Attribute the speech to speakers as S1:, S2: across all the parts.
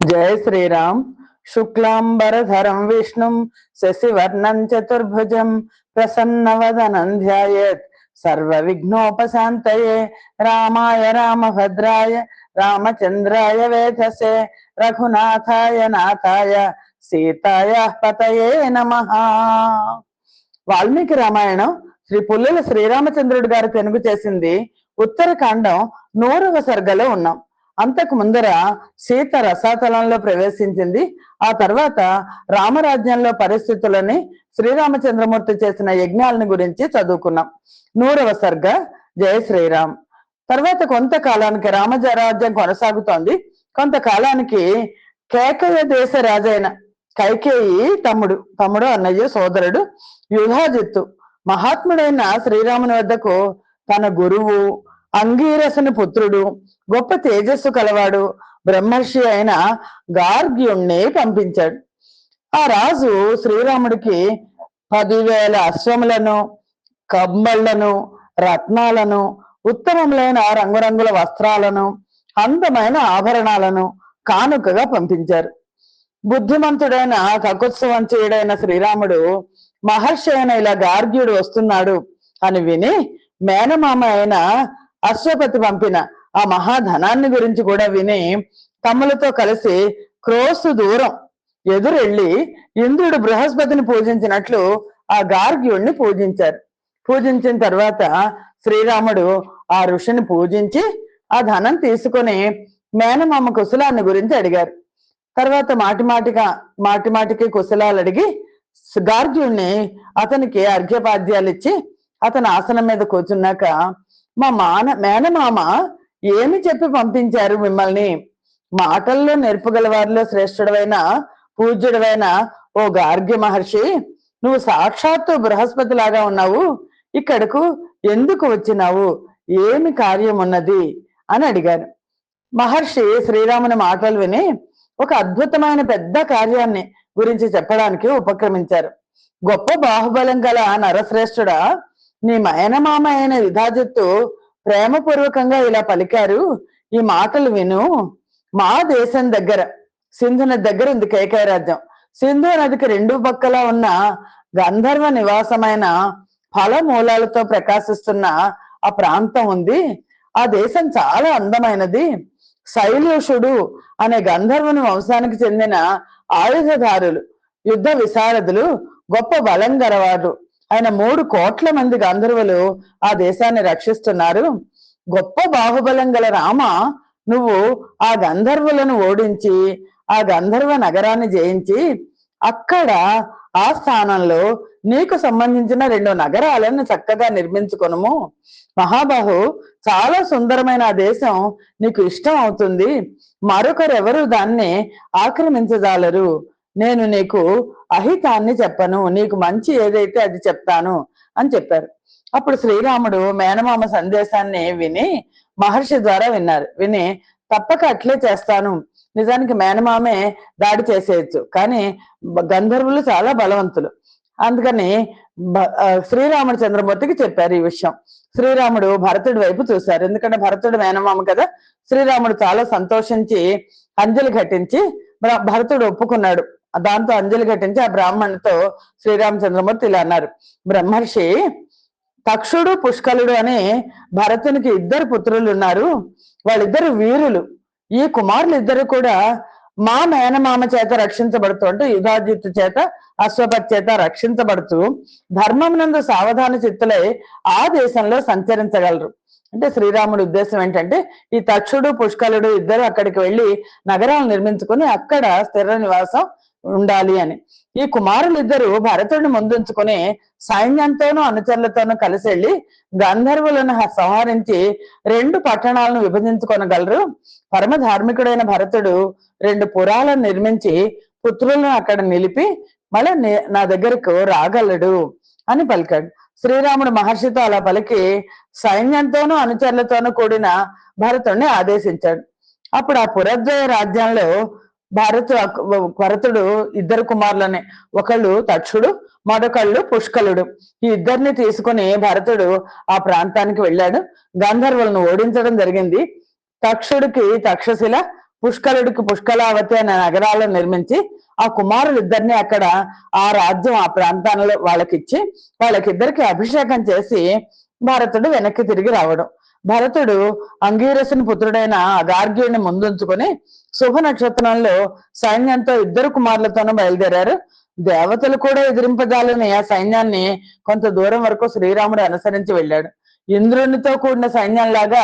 S1: జయ శ్రీరామ్. శుక్లాంబరధరం విష్ణుం శశివర్ణం చతుర్భుజం ప్రసన్నవదనం ధ్యాయత్ సర్వ విఘ్నోపశాంతయే రామాయ రామభద్రాయ రామచంద్రాయ వేధసే రఘునాథాయ నాథాయ సీతాయ పతయే నమ. వాల్మీకి రామాయణం శ్రీ పుల్లెల శ్రీరామచంద్రుడు గారు తెనుగు చేసింది ఉత్తరకాండం నూరవ సర్గలో ఉన్నాం. అంతకు ముందర సీత రసాతలంలో ప్రవేశించింది. ఆ తర్వాత రామరాజ్యంలో పరిస్థితులని శ్రీరామచంద్రమూర్తి చేసిన యజ్ఞాలను గురించి చదువుకున్నాం. నూరవ సర్గ జయ శ్రీరామ్. తర్వాత కొంతకాలానికి రామరాజ్యం కొనసాగుతోంది. కొంతకాలానికి కేకయ దేశ రాజైన కైకేయి తమ్ముడు తమ్ముడు అన్నయ్య సోదరుడు యుధాజిత్తు మహాత్ముడైన శ్రీరాముని వద్దకు తన గురువు అంగీరసుని పుత్రుడు గొప్ప తేజస్సు కలవాడు బ్రహ్మర్షి అయిన గార్గ్యుణ్ణి పంపించాడు. ఆ రాజు శ్రీరాముడికి పదివేల అశ్వములను కంబళ్ళను రత్నాలను ఉత్తమములైన రంగురంగుల వస్త్రాలను అందమైన ఆభరణాలను కానుకగా పంపించారు. బుద్ధిమంతుడైన కకుత్సవంచయుడైన శ్రీరాముడు మహర్షి అయిన ఇలా గార్గ్యుడు వస్తున్నాడు అని విని మేనమామ అయిన అశ్వపతి పంపిన ఆ మహాధనాన్ని గురించి కూడా విని తమ్ములతో కలిసి క్రోసు దూరం ఎదురెళ్ళి ఇంద్రుడు బృహస్పతిని పూజించినట్లు ఆ గార్గ్యుడిని పూజించారు. పూజించిన తర్వాత శ్రీరాముడు ఆ ఋషిని పూజించి ఆ ధనం తీసుకొని మేనమామ కుశలాన్ని గురించి అడిగారు. తర్వాత మాటిమాటిగా మాటిమాటికి కుశలాలు అడిగి గార్గ్యుడిని అతనికి అర్ఘ్యపాద్యాలు ఇచ్చి అతని ఆసనం మీద కూర్చున్నాక మా మాన మేనమామ ఏమి చెప్పి పంపించారు మిమ్మల్ని? మాటల్లో నేర్పగల వారిలో శ్రేష్ఠుడవైన పూజ్యుడవైన ఓ గార్గ్య మహర్షి నువ్వు సాక్షాత్తు బృహస్పతి లాగా ఉన్నావు. ఇక్కడకు ఎందుకు వచ్చినావు? ఏమి కార్యం ఉన్నది అని అడిగారు. మహర్షి శ్రీరాముని మాటలు విని ఒక అద్భుతమైన పెద్ద కార్యాన్ని గురించి చెప్పడానికి ఉపక్రమించారు. గొప్ప బాహుబలం గల నరశ్రేష్ఠుడా నీ మయనమామ అయిన విధాజత్తు ప్రేమపూర్వకంగా ఇలా పలికారు. ఈ మాటలు విను. మా దేశం దగ్గర సింధు నది దగ్గర ఉంది కేకాయ రాజ్యం సింధు నదికి రెండు పక్కల ఉన్న గంధర్వ నివాసమైన ఫలమూలాలతో ప్రకాశిస్తున్న ఆ ప్రాంతం ఉంది. ఆ దేశం చాలా అందమైనది. శైలేషుడు అనే గంధర్వుని వంశానికి చెందిన ఆయుధదారులు యుద్ధ విశారదులు గొప్ప బలం గలవారు ఆయన మూడు కోట్ల మంది గంధర్వులు ఆ దేశాన్ని రక్షిస్తున్నారు. గొప్ప బాహుబలం గల రామ నువ్వు ఆ గంధర్వులను ఓడించి ఆ గంధర్వ నగరాన్ని జయించి అక్కడ ఆ స్థానంలో నీకు సంబంధించిన రెండు నగరాలను చక్కగా నిర్మించుకొనుము. మహాబాహు చాలా సుందరమైన ఆ దేశం నీకు ఇష్టం అవుతుంది. మరొకరెవరు దాన్ని ఆక్రమించజాలరు. నేను నీకు అహితాన్ని చెప్పను నీకు మంచి ఏదైతే అది చెప్తాను అని చెప్పారు. అప్పుడు శ్రీరాముడు మేనమామ సందేశాన్ని విని మహర్షి ద్వారా విన్నారు. విని తప్పక అట్లే చేస్తాను. నిజానికి మేనమామే దాడి చేసేయచ్చు కానీ గంధర్వులు చాలా బలవంతులు. అందుకని శ్రీరాముడు చంద్రమూర్తికి చెప్పారు ఈ విషయం. శ్రీరాముడు భరతుడి వైపు చూశారు. ఎందుకంటే భరతుడు మేనమామ కదా శ్రీరాముడు చాలా సంతోషించి అంజలి ఘటించి భరతుడు ఒప్పుకున్నాడు. దాంతో అంజలి ఘటించి ఆ బ్రాహ్మణుతో శ్రీరామచంద్రమూర్తి ఇలా అన్నారు. బ్రహ్మర్షి తక్షుడు పుష్కలుడు అనే భరతునికి ఇద్దరు పుత్రులు ఉన్నారు వాళ్ళిద్దరు వీరులు. ఈ కుమారులు ఇద్దరు కూడా మా మేనమామ చేత రక్షించబడుతూ అంటే యుధాజిత్తు చేత అశ్వపత్ చేత రక్షించబడుతూ ధర్మం నందు సావధాన చిత్తులై ఆ దేశంలో సంచరించగలరు. అంటే శ్రీరాముడి ఉద్దేశం ఏంటంటే ఈ తక్షుడు పుష్కలుడు ఇద్దరు అక్కడికి వెళ్ళి నగరాలు నిర్మించుకొని అక్కడ స్థిర నివాసం ఉండాలి అని. ఈ కుమారులు ఇద్దరు భరతుడిని ముందుంచుకొని సైన్యంతోనూ అనుచరులతోనూ కలిసి వెళ్ళి గంధర్వులను సంహరించి రెండు పట్టణాలను విభజించుకొనగలరు. పరమ ధార్మికుడైన భరతుడు రెండు పురాలను నిర్మించి పుత్రులను అక్కడ నిలిపి మళ్ళీ నా దగ్గరకు రాగలడు అని పలికాడు. శ్రీరాముడు మహర్షితో అలా పలికి సైన్యంతోనూ అనుచరులతోనూ కూడిన భరతుడిని ఆదేశించాడు. అప్పుడు ఆ పురద్వయ రాజ్యంలో భారతు భరతుడు ఇద్దరు కుమారులనే. ఒకళ్ళు తక్షుడు మరొకళ్ళు పుష్కలుడు. ఈ ఇద్దరిని తీసుకుని భరతుడు ఆ ప్రాంతానికి వెళ్ళాడు. గంధర్వులను ఓడించడం జరిగింది. తక్షుడికి తక్షశిల పుష్కరుడికి పుష్కలావతి అనే నగరాలను నిర్మించి ఆ కుమారులు ఇద్దరిని అక్కడ ఆ రాజ్యం ఆ ప్రాంతాలలో వాళ్ళకిచ్చి వాళ్ళకిద్దరికి అభిషేకం చేసి భరతుడు వెనక్కి తిరిగి రావడం. భరతుడు అంగీరసుని పుత్రుడైన అగార్గ్యుడిని ముందుంచుకొని శుభ నక్షత్రంలో సైన్యంతో ఇద్దరు కుమారులతోనూ బయలుదేరారు. దేవతలు కూడా ఎదిరింపజాలని ఆ సైన్యాన్ని కొంత దూరం వరకు శ్రీరాముడు అనుసరించి వెళ్ళాడు. ఇంద్రునితో కూడిన సైన్యంలాగా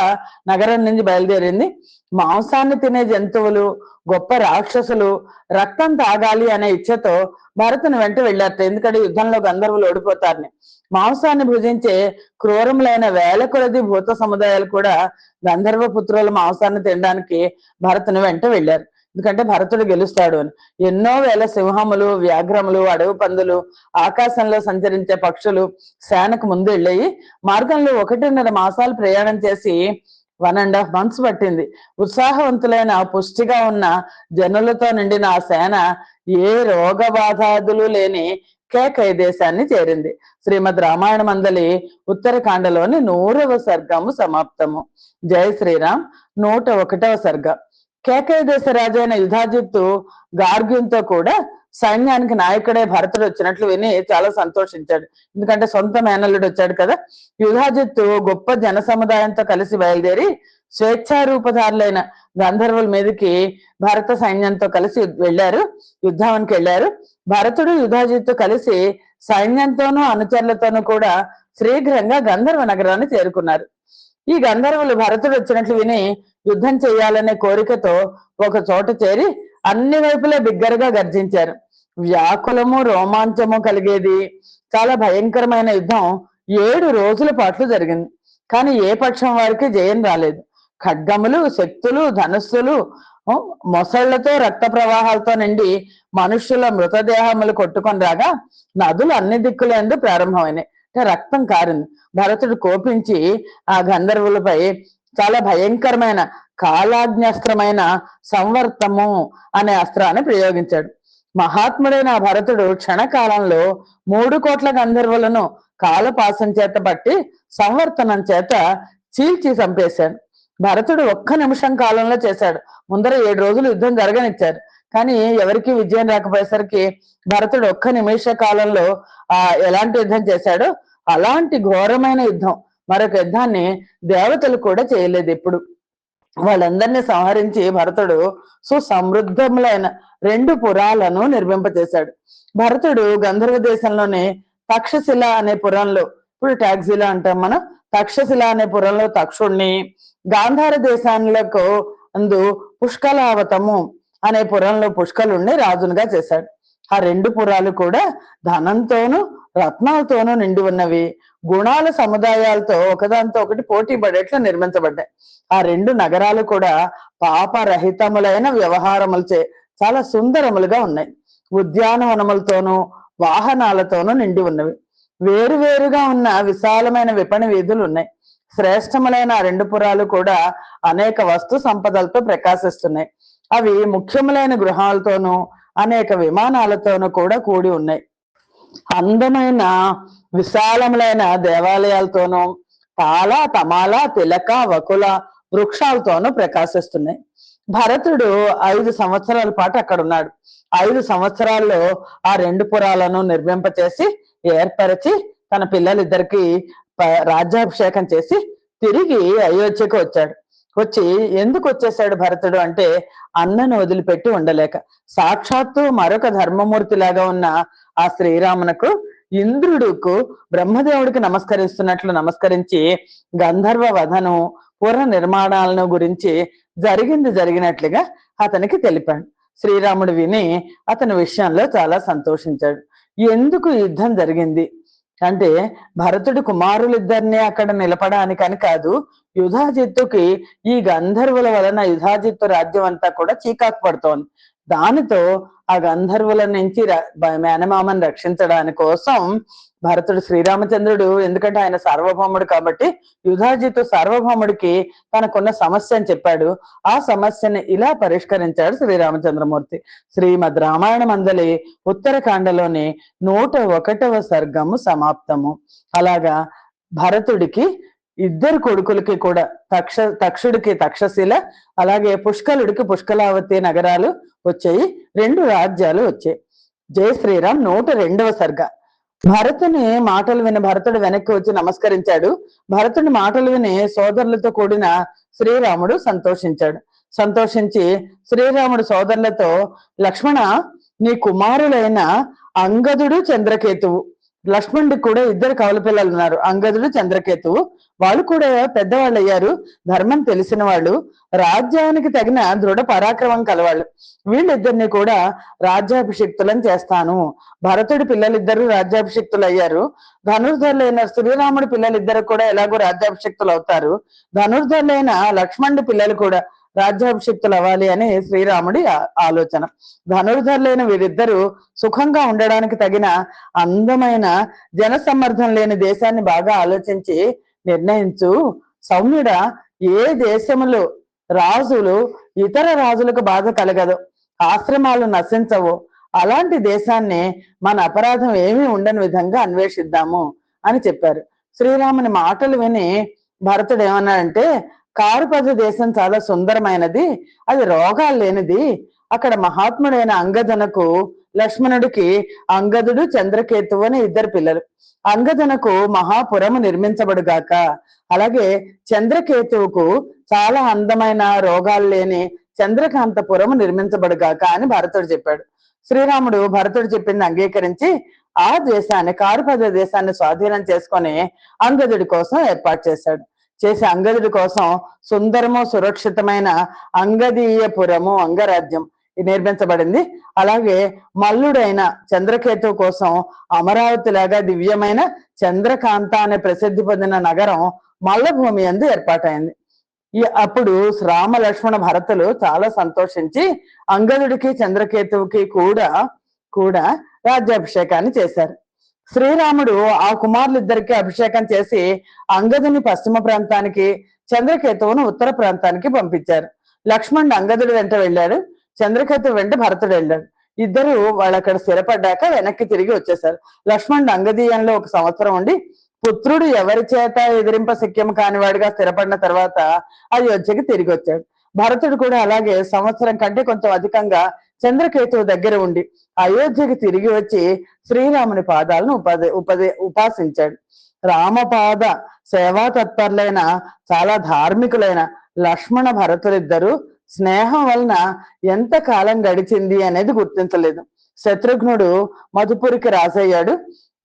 S1: నగరం నుంచి బయలుదేరింది. మాంసాన్ని తినే జంతువులు గొప్ప రాక్షసులు రక్తం తాగాలి అనే ఇచ్ఛతో భరతుని వెంట వెళ్ళారట. ఎందుకంటే యుద్ధంలో గంధర్వులు ఓడిపోతారని. మాంసాన్ని భుజించే క్రూరములైన వేల కొలది భూత సముదాయాలు కూడా గంధర్వ పుత్రుల మాంసాన్ని తినడానికి భరతుని వెంట వెళ్ళారు. ఎందుకంటే భరతుడు గెలుస్తాడు. అని ఎన్నో వేల సింహములు వ్యాఘ్రములు అడవి పందులు ఆకాశంలో సంచరించే పక్షులు సేనకు ముందు వెళ్ళయి. మార్గంలో ఒకటిన్నర మాసాలు ప్రయాణం చేసి వన్ అండ్ హాఫ్ మంత్స్ పట్టింది. ఉత్సాహవంతులైన పుష్టిగా ఉన్న జనులతో నిండిన ఆ సేన ఏ రోగ బాధాదులు లేని కేకై దేశాన్ని చేరింది. శ్రీమద్ రామాయణ మందలి ఉత్తరకాండలోని నూరవ సర్గము సమాప్తము. జై శ్రీరామ్. నూట ఒకటవ సర్గం. కేకయ దేశ రాజు అయిన యుధాజిత్తు గార్గ్యంతో కూడా సైన్యానికి నాయకుడే భరతుడు వచ్చినట్లు విని చాలా సంతోషించాడు. ఎందుకంటే సొంత మేనల్లుడు వచ్చాడు కదా. యుధాజిత్తు గొప్ప జన సముదాయంతో కలిసి బయలుదేరి స్వేచ్ఛారూపధారులైన గంధర్వుల మీదకి భరత సైన్యంతో కలిసి వెళ్ళారు. యుద్ధానికి వెళ్ళారు. భరతుడు యుధాజిత్తు కలిసి సైన్యంతోనూ అనుచరులతోనూ కూడా శీఘ్రంగా గంధర్వ నగరాన్ని చేరుకున్నారు. ఈ గంధర్వులు భరతుడు వచ్చినట్లు విని యుద్ధం చేయాలనే కోరికతో ఒక చోట చేరి అన్ని వైపులా బిగ్గరగా గర్జించారు. వ్యాకులము రోమాంచము కలిగేది చాలా భయంకరమైన యుద్ధం ఏడు రోజుల పాటు జరిగింది. కానీ ఏ పక్షం వారికి జయం రాలేదు. ఖడ్గములు శక్తులు ధనుస్సులు మొసళ్ళతో రక్త ప్రవాహాలతో నిండి మనుష్యుల మృతదేహములు కొట్టుకొని రాగా నదులు అన్ని దిక్కులందు ప్రారంభమైనాయి. రక్తం కారింది. భరతుడు కోపించి ఆ గంధర్వులపై చాలా భయంకరమైన కాలాజ్ఞాస్త్రమైన సంవర్తము అనే అస్త్రాన్ని ప్రయోగించాడు. మహాత్ముడైన భరతుడు క్షణకాలంలో మూడు కోట్ల గంధర్వులను కాలపాసం చేత పట్టి సంవర్తనం చేత చీల్చి చంపేశాడు. భరతుడు ఒక్క నిమిషం కాలంలో చేశాడు. ముందర ఏడు రోజులు యుద్ధం జరగనిచ్చారు. కానీ ఎవరికి విజయం రాకపోయేసరికి భరతుడు ఒక్క నిమిష కాలంలో ఆ ఎలాంటి యుద్ధం చేశాడో? అలాంటి ఘోరమైన యుద్ధం. మరొక యుద్ధాన్ని దేవతలు కూడా చేయలేదు ఎప్పుడు. వాళ్ళందరినీ సంహరించి భరతుడు సుసమృద్ధములైన రెండు పురాలను నిర్మింపజేశాడు భరతుడు గంధర్వ దేశంలోని తక్షశిల అనే పురంలో ఇప్పుడు టాక్సీలో అంటాం మనం తక్షశిల అనే పురంలో తక్షుణ్ణి గాంధార దేశాలకు అందు పుష్కలావతము అనే పురంలో పుష్కలుణ్ణి రాజునుగా చేశాడు. ఆ రెండు పురాలు కూడా ధనంతోనూ రత్నాలతోనూ నిండి ఉన్నవి గుణాల సముదాయాలతో ఒకదాంతో ఒకటి పోటీ పడేట్లు నిర్మించబడ్డాయి. ఆ రెండు నగరాలు కూడా పాపరహితములైన వ్యవహారములచే చాలా సుందరములుగా ఉన్నాయి. ఉద్యానవనములతోనూ వాహనాలతోనూ నిండి ఉన్నవి వేరువేరుగా ఉన్న విశాలమైన విపణి వీధులు ఉన్నాయి. శ్రేష్టములైన రెండు పురాలు కూడా అనేక వస్తు సంపదలతో ప్రకాశిస్తున్నాయి. అవి ముఖ్యములైన గృహాలతోనూ అనేక విమానాలతోనూ కూడా కూడి ఉన్నాయి. అందమైన విశాలములైన దేవాలయాలతోనూ తాళ తమాల తిలక వకుల వృక్షాలతోనూ ప్రకాశిస్తున్నాయి. భరతుడు ఐదు సంవత్సరాల పాటు అక్కడ ఉన్నాడు ఐదు సంవత్సరాల్లో ఆ రెండు పురాలను నిర్మింపచేసి ఏర్పరిచి తన పిల్లలిద్దరికి రాజ్యాభిషేకం చేసి తిరిగి అయోధ్యకు వచ్చాడు. వచ్చి ఎందుకు వచ్చేసాడు భరతుడు అంటే అన్నను వదిలిపెట్టి ఉండలేక. సాక్షాత్తు మరొక ధర్మమూర్తి లాగా ఉన్న ఆ శ్రీరామునకు ఇంద్రుడుకు బ్రహ్మదేవుడికి నమస్కరిస్తున్నట్లు నమస్కరించి గంధర్వ వధను పుర నిర్మాణాలను గురించి జరిగింది జరిగినట్లుగా అతనికి తెలిపాడు. శ్రీరాముడు విని అతని విషయంలో చాలా సంతోషించాడు. ఎందుకు యుద్ధం జరిగింది? అంటే భరతుడి కుమారులిద్దరినే అక్కడ నిలపడానికని కాదు యుధాజిత్తుకి ఈ గంధర్వుల వలన యుధాజిత్తు రాజ్యం అంతా కూడా చీకాకు పడుతోంది. దానితో ఆ గంధర్వుల నుంచి ర- బ- మేనమామని రక్షించడాని కోసం భరతుడు శ్రీరామచంద్రుడు ఎందుకంటే ఆయన సార్వభౌముడు కాబట్టి యుధాజిత్తు సార్వభౌముడికి తనకున్న సమస్య అని చెప్పాడు. ఆ సమస్యని ఇలా పరిష్కరించాడు శ్రీరామచంద్రమూర్తి. శ్రీమద్ రామాయణ మందలి ఉత్తరకాండలోని నూట ఒకటవ సర్గము సమాప్తము. అలాగా భరతుడికి ఇద్దరు కొడుకులకి కూడా తక్ష తక్షుడికి తక్షశిల అలాగే పుష్కలుడికి పుష్కలావతి నగరాలు వచ్చాయి. రెండు రాజ్యాలు వచ్చాయి. జై శ్రీరామ్ నూట రెండవ సర్గ. భరతుని మాటలు విని భరతుడు వెనక్కి వచ్చి నమస్కరించాడు. భరతుని మాటలు విని సోదరులతో కూడిన శ్రీరాముడు సంతోషించాడు. సంతోషించి శ్రీరాముడు సోదరులతో లక్ష్మణ నీ కుమారులైన అంగదుడు చంద్రకేతువు లక్ష్మణుడికి కూడా ఇద్దరు కవల పిల్లలు ఉన్నారు. అంగదుడు చంద్రకేతువు. వాళ్ళు కూడా పెద్దవాళ్ళు అయ్యారు. ధర్మం తెలిసిన వాళ్ళు. రాజ్యానికి తగిన దృఢ పరాక్రమం కలవాళ్ళు. వీళ్ళిద్దరిని కూడా రాజ్యాభిషిక్తులను చేస్తాను. భరతుడి పిల్లలిద్దరు రాజ్యాభిషిక్తులు అయ్యారు. ధనుర్ధరులైన శ్రీరాముడి పిల్లలిద్దరు కూడా ఎలాగో రాజ్యాభిషిక్తులు అవుతారు. ధనుర్ధరులైన లక్ష్మణుడి పిల్లలు కూడా రాజ్యాభిషిక్తులు అవ్వాలి అని శ్రీరాముడి ఆలోచన. ధనుర్ధరులైన వీరిద్దరూ సుఖంగా ఉండడానికి తగిన అందమైన జనసమ్మర్ధం లేని దేశాన్ని బాగా ఆలోచించి నిర్ణయించు. సౌమ్యుడ ఏ దేశములు రాజులు ఇతర రాజులకు బాధ కలగదు. ఆశ్రమాలు నశించవు. అలాంటి దేశాన్ని మన అపరాధం ఏమీ ఉండని విధంగా అన్వేషిద్దాము అని చెప్పారు. శ్రీరాముని మాటలు విని భరతుడు ఏమన్నాడంటే కారుపజ దేశం చాలా సుందరమైనది. అది రోగాలు లేనిది. అక్కడ మహాత్ముడైన అంగదనకు లక్ష్మణుడికి అంగదుడు చంద్రకేతువు అని ఇద్దరు పిల్లలు. అంగదనకు మహాపురము నిర్మించబడుగాక అలాగే చంద్రకేతువుకు చాలా అందమైన రోగాలు లేని చంద్రకాంతపురము నిర్మించబడుగాక అని భరతుడు చెప్పాడు. శ్రీరాముడు భరతుడు చెప్పింది అంగీకరించి ఆ దేశాన్ని కారుపద దేశాన్ని స్వాధీనం చేసుకొని అంగదుడి కోసం ఏర్పాటు చేశాడు. చేసే అంగదుడి కోసం సుందరము సురక్షితమైన అంగదీయపురము అంగరాజ్యం నిర్మించబడింది. అలాగే మల్లుడైన చంద్రకేతు కోసం అమరావతి లాగా దివ్యమైన చంద్రకాంత అనే ప్రసిద్ధి పొందిన నగరం మల్లభూమి అందు ఏర్పాటైంది. ఈ అప్పుడు రామ లక్ష్మణ భరతులు చాలా సంతోషించి అంగదుడికి చంద్రకేతువుకి కూడా కూడా రాజ్యాభిషేకాన్ని చేశారు. శ్రీరాముడు ఆ కుమారులిద్దరికి అభిషేకం చేసి అంగదుని పశ్చిమ ప్రాంతానికి చంద్రకేతువును ఉత్తర ప్రాంతానికి పంపించారు. లక్ష్మణుడు అంగదుడు వెంట వెళ్ళాడు. చంద్రకేతు వెంట భరతుడు వెళ్ళాడు. ఇద్దరు వాళ్ళు అక్కడ స్థిరపడ్డాక వెనక్కి తిరిగి వచ్చేసారు లక్ష్మణుడు అంగదీయంలో ఒక సంవత్సరం ఉండి పుత్రుడు ఎవరి చేత ఎదిరింప శక్యం కానివాడిగా స్థిరపడిన తర్వాత అయోధ్యకి తిరిగి వచ్చాడు. భరతుడు కూడా అలాగే సంవత్సరం కంటే కొంచెం అధికంగా చంద్రకేతువు దగ్గర ఉండి అయోధ్యకి తిరిగి వచ్చి శ్రీరాముని పాదాలను ఉపదే ఉపదే ఉపాసించాడు. రామపాద సేవా తత్పరులైన చాలా ధార్మికులైన లక్ష్మణ భరతులిద్దరూ స్నేహం వలన ఎంత కాలం గడిచింది అనేది గుర్తించలేదు. శత్రుఘ్నుడు మధుపురికి రాసయ్యాడు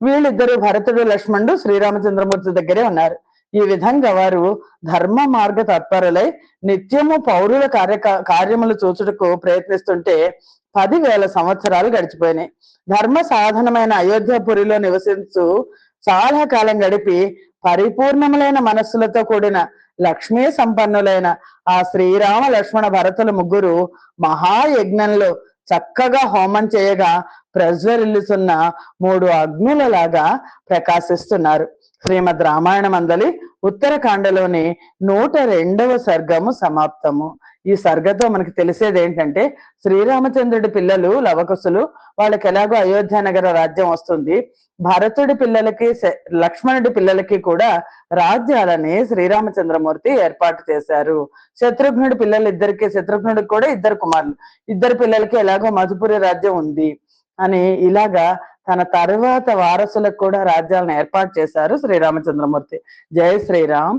S1: వీళ్ళిద్దరు భరతుడు లక్ష్మణుడు శ్రీరామచంద్రమూర్తి దగ్గరే ఉన్నారు. ఈ విధంగా వారు ధర్మ మార్గ తత్పరులై నిత్యము పౌరుల కార్య కార్యములు చూచుటకు ప్రయత్నిస్తుంటే పదివేల సంవత్సరాలు గడిచిపోయినాయి. ధర్మ సాధనమైన అయోధ్యపురిలో నివసించు చాలా కాలం గడిపి పరిపూర్ణములైన మనస్సులతో కూడిన లక్ష్మీ సంపన్నులైన ఆ శ్రీరామ లక్ష్మణ భరతుల ముగ్గురు మహాయజ్ఞంలో చక్కగా హోమం చేయగా ప్రజ్వరిల్లుతున్న మూడు అగ్నులలాగా ప్రకాశిస్తున్నారు. శ్రీమద్ రామాయణ మందలి ఉత్తరకాండలోని నూట రెండవ సర్గము సమాప్తము. ఈ సర్గతో మనకి తెలిసేది ఏంటంటే శ్రీరామచంద్రుడి పిల్లలు లవకుశులు వాళ్ళకి ఎలాగో అయోధ్య నగర రాజ్యం వస్తుంది. భరతుడి పిల్లలకి లక్ష్మణుడి పిల్లలకి కూడా రాజ్యాలని శ్రీరామచంద్రమూర్తి ఏర్పాటు చేశారు. శత్రుఘ్నుడి పిల్లలు ఇద్దరికి శత్రుఘ్నుడికి కూడా ఇద్దరు కుమారులు. ఇద్దరు పిల్లలకి ఎలాగో మధుపురి రాజ్యం ఉంది అని ఇలాగా తన తర్వాత వారసులకు కూడా రాజ్యాలను ఏర్పాటు చేశారు శ్రీరామచంద్రమూర్తి. జై శ్రీరామ్.